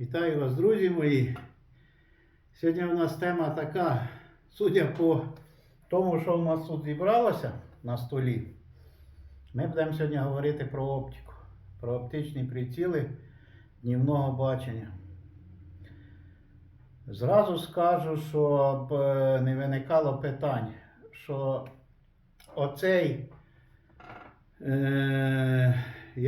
Вітаю вас, друзі мої. Сьогодні у нас тема така, судя по тому, що у нас тут зібралося на столі, ми будемо сьогодні говорити про оптику, про оптичні приціли днівного бачення. Зразу скажу, щоб е, не виникало питань, що оцей, е,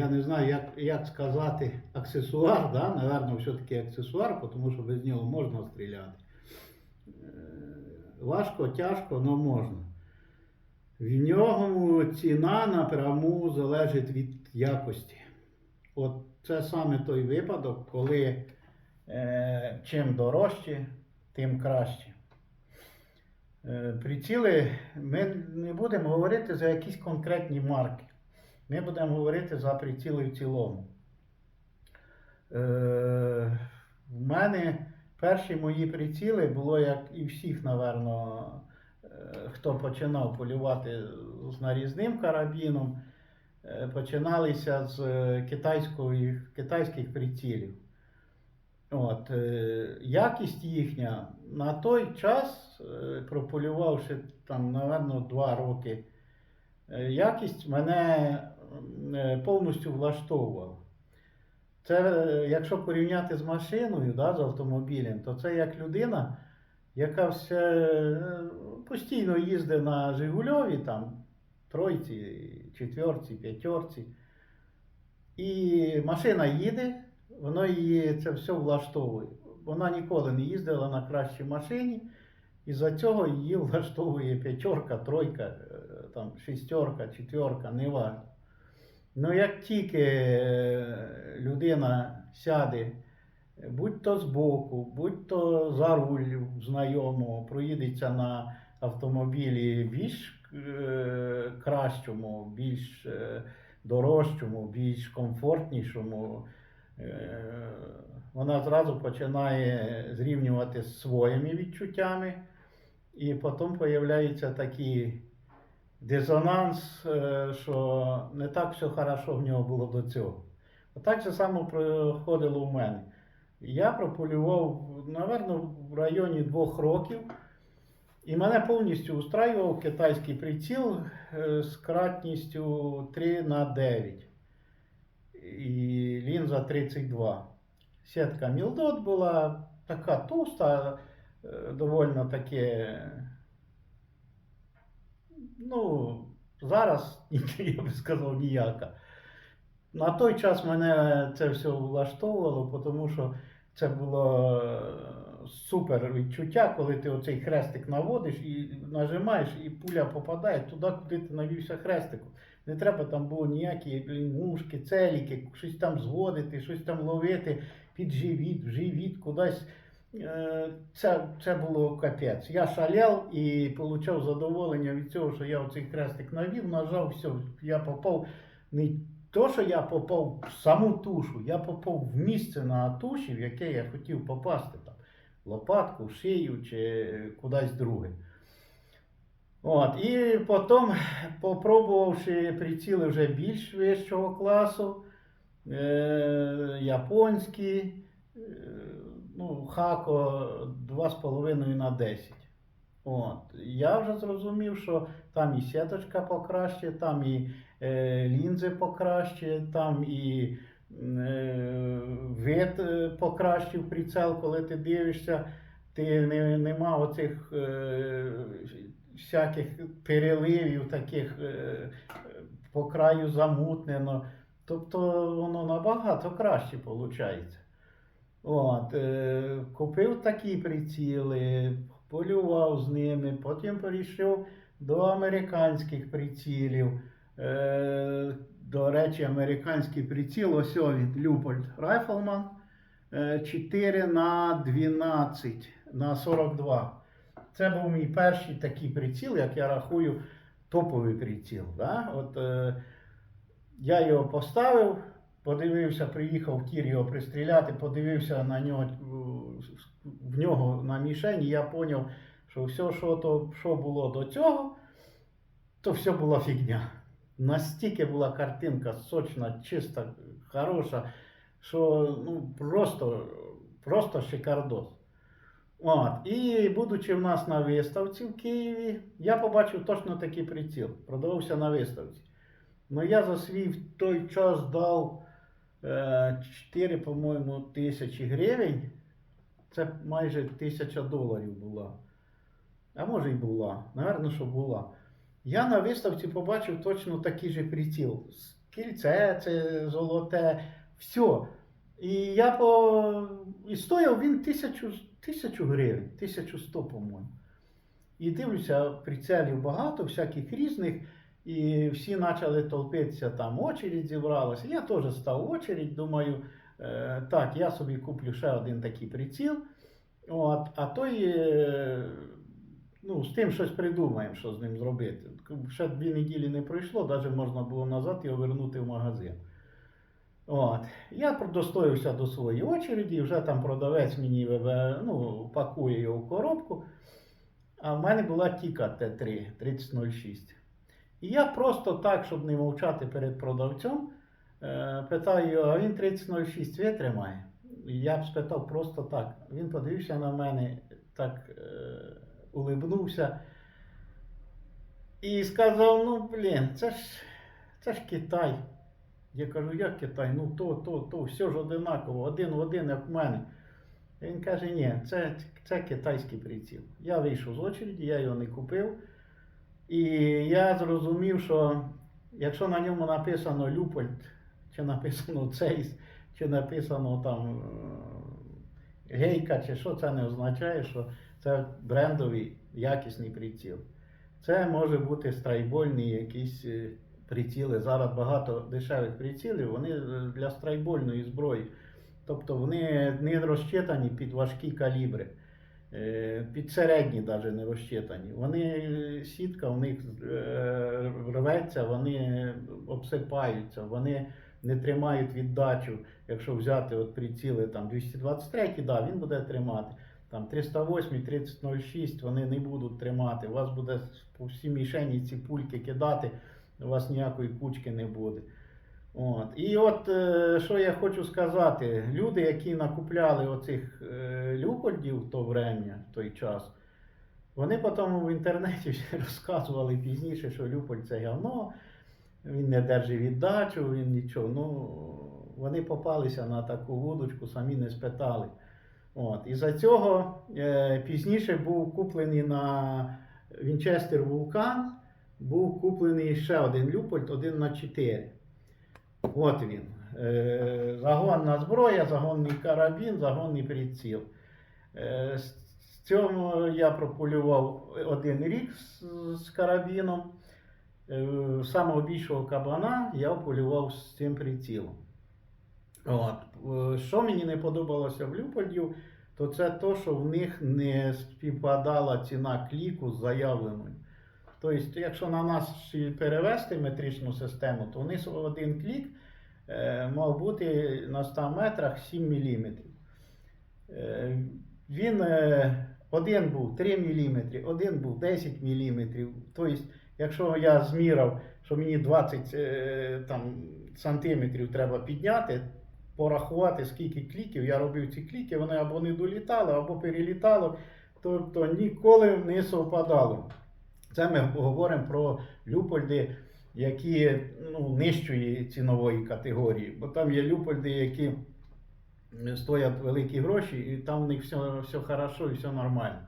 я не знаю, як, як сказати, аксесуар, да? Наверно, все-таки аксесуар, тому що без нього можна стріляти. Е, важко, тяжко, але можна. В нього ціна напряму залежить від якості. От це саме той випадок, коли е, чим дорожче, тим краще. Е, приціли ми не будемо говорити за якісь конкретні марки. Ми будемо говорити за приціли в цілому. Е, в мене перші мої приціли було, як і всіх, напевно, е, хто починав полювати з нарізним карабіном, е, починалися з китайських прицілів. От, е, якість їхня на той час, е, прополювавши там, напевно, два роки, е, якість мене повністю влаштовувала. Це, е, якщо порівняти з машиною, да, з автомобілем, то це як людина, яка все е, постійно їздить на Жигульові, там, тройці, четверці, п'ятерці. І машина їде, воно її це все влаштовує. Вона ніколи не їздила на кращій машині, і за цього її влаштовує п'ятерка, тройка, е, там, шістерка, четверка, не важливо. Ну, як тільки е, людина сяде, будь то збоку, будь то за руль знайомого, проїдеться на автомобілі більш е, кращому, більш е, дорожчому, більш комфортнішому, вона зразу починає зрівнювати з своїми відчуттями, і потім з'являється такий дисонанс, е, що не так все хорошо в нього було до цього. Отак же само проходило в мене. Я прополював, напевно, в районі двох років, і мене повністю устраював китайський приціл е, з кратністю 3 на 9 і лінза 32. Сітка Мілдот була така товста, е, довольно таке. Ну, зараз я би сказав ніяка. На той час мене це все влаштовувало, тому що це було е, супер відчуття, коли ти оцей хрестик наводиш і нажимаєш, і пуля попадає туди, куди ти навівся хрестиком. Не треба там було ніякі мушки, целіки, щось там зводити, щось там ловити під живіт, в живіт, кудись. Е, Це, це було капець. Я шаляв і отримав задоволення від цього, що я оцей хрестик навів, нажав, все, я попав не то, що я попав в саму тушу, я попав в місце на туші, в яке я хотів попасти там. Лопатку, шию чи кудись друге. От, і потім, попробувавши приціли вже більш вищого класу, е, японські, е, ну, Хако 2,5 на 10. От. Я вже зрозумів, що там і сіточка покраще, там і е, лінзи покраще, там і е, вид е, покращив прицел, коли ти дивишся, ти не, нема оцих е, всяких переливів, таких е, по краю замутнено. Тобто воно набагато краще виходить. От, е, купив такі приціли, полював з ними, потім перейшов до американських прицілів. Е, до речі, американський приціл, ось він, Люпольд Райфлман, е, 4 на 12 на 42. Це був мій перший такий приціл, як я рахую, топовий приціл. Да? От, е, я його поставив, подивився, приїхав тір його пристріляти, подивився на нього, в нього на мішені, я зрозумів, що все, що, то, що було до цього, то все була фігня. Настільки була картинка сочна, чиста, хороша, що ну, просто просто шикардос. От. І будучи в нас на виставці в Києві, я побачив точно такий приціл. Продавався на виставці. Ну я за свій в той час дав 4, по-моєму, тисячі гривень. Це майже тисяча доларів була. А може і була. Наверно, що була. Я на виставці побачив точно такий же приціл. Кільце, це золоте, все. І я по. І стояв він тисячу, тисячу гривень, 1100, по-моєму. І дивлюся, прицелів багато, всяких різних. І всі почали толпитися, там очередь зібралася. Я теж став очередь, думаю, е, так, я собі куплю ще один такий приціл. От, а той, е, ну, з тим щось придумаємо, що з ним зробити. Ще дві неділі не пройшло, навіть можна було назад його вернути в магазин. От. Я достоявся до своєї очереді, вже там продавець мені ну, пакує його в коробку. А в мене була Тіка Т3 3006. І я просто так, щоб не мовчати перед продавцем, е, питаю а він 3006 витримає. І я б спитав просто так. Він подивився на мене, так е, улибнувся і сказав: ну, блін, це ж, це ж Китай. Я кажу, як Китай? Ну то, то, то, все ж одинаково, один в один, як в мене. Він каже, ні, це, це китайський приціл. Я вийшов з очереді, я його не купив. І я зрозумів, що якщо на ньому написано Люпольд, чи написано Цейс, чи написано там е, Гейка, чи що, це не означає, що це брендовий якісний приціл. Це може бути страйбольні якісь е, приціли. Зараз багато дешевих прицілів, вони е, для страйбольної зброї. Тобто вони не розчитані під важкі калібри. Е, Під середні навіть не розчитані. Вони е, сітка у них е, рветься, вони обсипаються, вони не тримають віддачу. Якщо взяти от приціли там 223, да, він буде тримати. Там 308, 3006 вони не будуть тримати. У вас буде по всій мішені ці пульки кидати, у вас ніякої кучки не буде. От. І от е, що я хочу сказати, люди, які накупляли оцих е, люпольдів в то врем'я, в той час, вони потім в інтернеті всі розказували пізніше, що люполь це говно, він не держить віддачу, він нічого. Ну, вони попалися на таку вудочку, самі не спитали. От. І за цього е, пізніше був куплений на Вінчестер Вулкан, був куплений ще один люпольд, один на 4. От він. Е, Загонна зброя, загонний карабін, загонний приціл. Е, З цього я прополював один рік з, карабіном. Е, Самого більшого кабана я полював з цим прицілом. От. Що мені не подобалося в Люпольдів, то це то, що в них не співпадала ціна кліку з заявленою. Тобто, якщо на нас перевести метричну систему, то у них один клік е, мав бути на 100 метрах 7 мм. Е, він е, один був 3 мм, один був 10 мм. Тобто, якщо я змірав, що мені 20 е, там, сантиметрів треба підняти, порахувати, скільки кліків, я робив ці кліки, вони або не долітали, або перелітало, тобто ніколи не совпадало. Це ми говоримо про люпольди, які ну, нижчої цінової категорії. Бо там є люпольди, які стоять великі гроші, і там в них все, все хорошо і все нормально.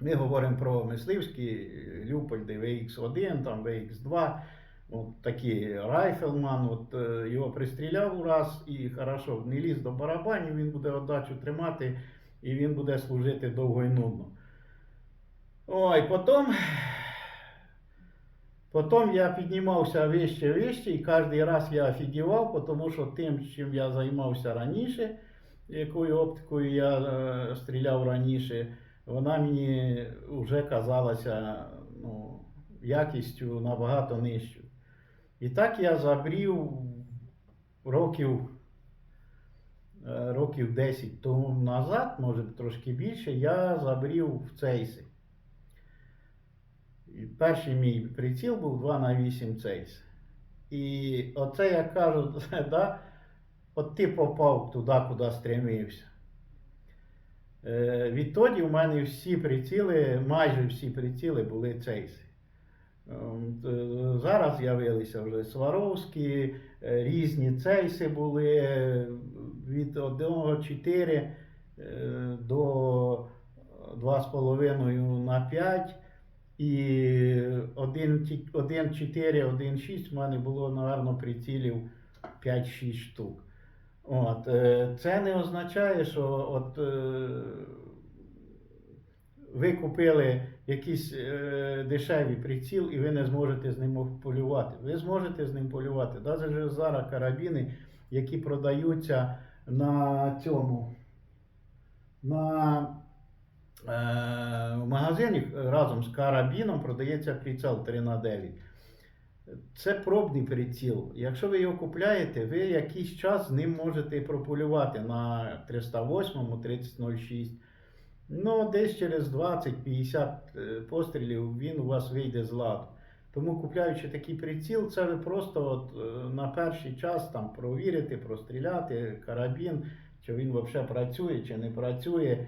Ми говоримо про мисливські люпольди VX1, там VX2, от такі Райфелман, от е, його пристріляв раз і хорошо, не ліз до барабанів, він буде отдачу тримати і він буде служити довго і нудно. Ой, потім, потім я піднімався вище, вище, і кожен раз я офігівав, тому що тим, чим я займався раніше, якою оптикою я е, стріляв раніше, вона мені вже казалася ну, якістю набагато нижчою. І так я забрів років, е, років 10 тому назад, може трошки більше, я забрів в цейси. І перший мій приціл був 2 на 8 цейс. І оце як кажуть, да, от ти попав туди, куди стремився. Е, Відтоді в мене всі приціли, майже всі приціли були цейси. Ем, Зараз з'явилися вже Сваровські, е, різні цейси були е, від 1,4 е, до 2,5 на 5. І 1,4, 1,6 в мене було, напевно, прицілів 5-6 штук. От, е, це не означає, що от, е, ви купили якийсь е, дешевий приціл і ви не зможете з ним полювати. Ви зможете з ним полювати. Навіть зараз карабіни, які продаються на цьому. На в магазині разом з карабіном продається приціл 3 на 9 це пробний приціл. Якщо ви його купляєте, ви якийсь час з ним можете прополювати на 308, 3006. Ну, десь через 20-50 е, пострілів він у вас вийде з ладу. Тому, купляючи такий приціл, це ви просто от, е, на перший час там провірите, простріляти карабін, чи він взагалі працює, чи не працює.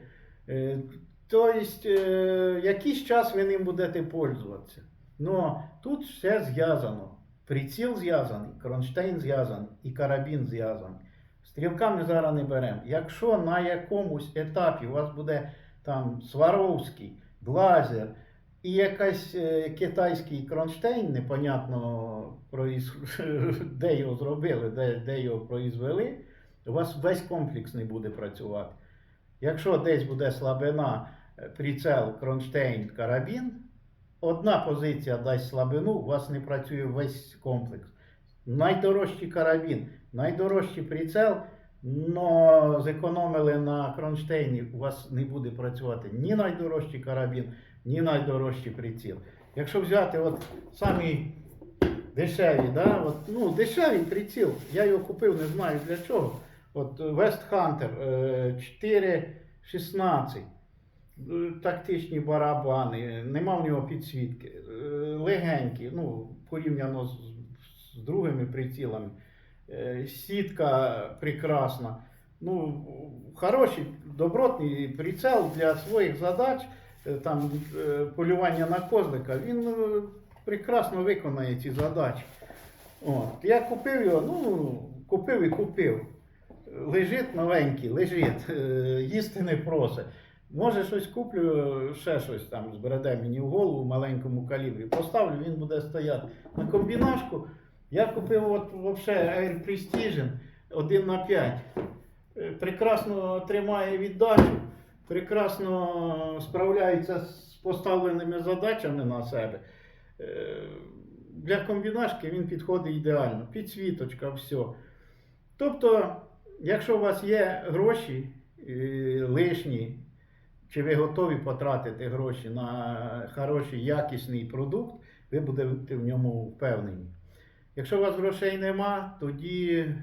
Тобто, е, якийсь час ви ним будете пользуватися. Но тут все зв'язано. Приціл зв'язаний, кронштейн зв'язаний і карабін зв'язаний. Стрілка ми зараз не беремо. Якщо на якомусь етапі у вас буде там Сваровський, Глазер і якийсь е, китайський кронштейн, непонятно де його зробили, де, де його произвели, у вас весь комплекс не буде працювати. Якщо десь буде слабина, прицел, кронштейн, карабін, одна позиція дасть слабину, у вас не працює весь комплекс. Найдорожчий карабін, найдорожчий прицел, но зекономили на кронштейні, у вас не буде працювати ні найдорожчий карабін, ні найдорожчий приціл. Якщо взяти от самі дешеві, да, от, ну, дешевий приціл, я його купив, не знаю для чого. От West Hunter е, 416 е, тактичні барабани, нема в нього підсвітки, е, легенькі, ну, порівняно з, з другими прицілами. Е, Сітка прекрасна. Ну, хороший, добротний прицел для своїх задач, е, там е, полювання на козлика, він е, прекрасно виконує ці задачі. От. Я купив його, ну, купив і купив. Лежить новенький, лежить, е, їсти не просить. Може щось куплю, ще щось там збереде мені в голову в маленькому калібрі. Поставлю, він буде стояти. На комбінашку я купив от вообще Air Precision 1 на 5. Е, Прекрасно тримає віддачу, прекрасно справляється з поставленими задачами на себе. Е, Для комбінашки він підходить ідеально. Підсвіточка, все. Тобто, якщо у вас є гроші е, лишні, чи ви готові потратити гроші на хороший якісний продукт, ви будете в ньому впевнені. Якщо у вас грошей нема, тоді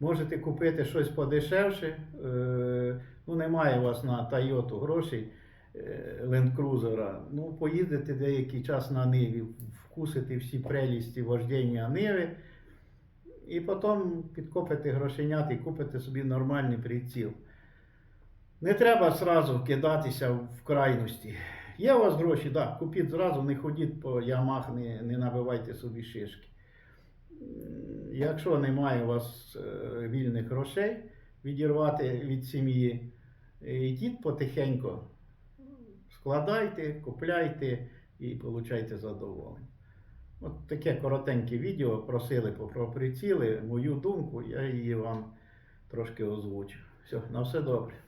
можете купити щось подешевше. Е, Ну, немає у вас на Toyota грошей Land Ну, поїздите деякий час на Ниві, вкусите всі прелісті вождіння Ниви. І потім підкопите грошенят і купите собі нормальний приціл. Не треба зразу кидатися в крайності. Є у вас гроші, так, купіть зразу, не ходіть по ямах, не, не набивайте собі шишки. Якщо немає у вас е, вільних грошей відірвати від сім'ї, е, йдіть потихеньку, складайте, купляйте і получайте задоволення. От таке коротеньке відео просили про приціли, мою думку, я її вам трошки озвучив. Все, на все добре.